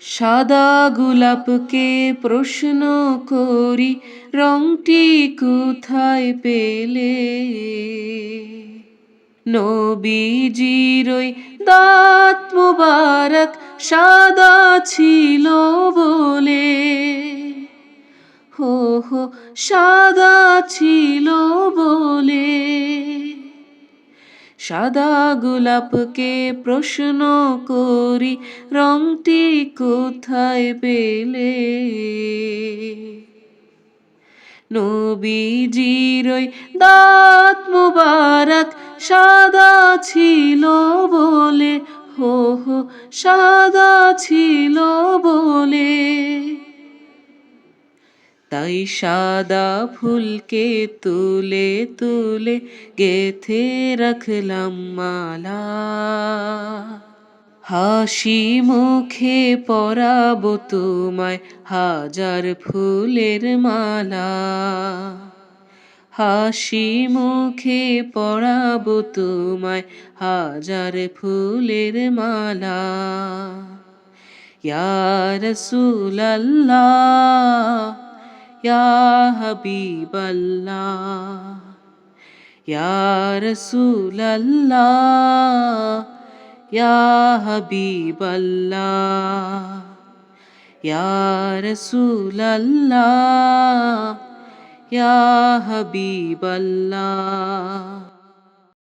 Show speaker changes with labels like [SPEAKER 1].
[SPEAKER 1] সাদা গোলাপকে প্রশ্ন করি, রংটি কোথায় পেলে? নবীজিরই দাঁত মুবারক সাদা ছিল বলে। হো হো, সাদা ছিল বলে। সাদা গোলাপকে প্রশ্ন করি, রংটি কোথায় পেলে? নবীজিরই দাঁত মুবারক সাদা ছিল বলে, হো হো, সাদা ছিল বলে। তাই সাদা ফুলকে তুলে তুলে গেথে রাখলাম মালা। হাসি মুখে পরাবো তোমায় হাজার ফুলের মালা। হাসি মুখে পরাবো তোমায় হাজার ফুলের মালা। ইয়া রাসূলাল্লাহ ইয়া হাবিবাল্লাহ ইয়া রাসূলাল্লাহ ইয়া হাবিবাল্লাহ ইয়া রাসূলাল্লাহ ইয়া হাবিবাল্লাহ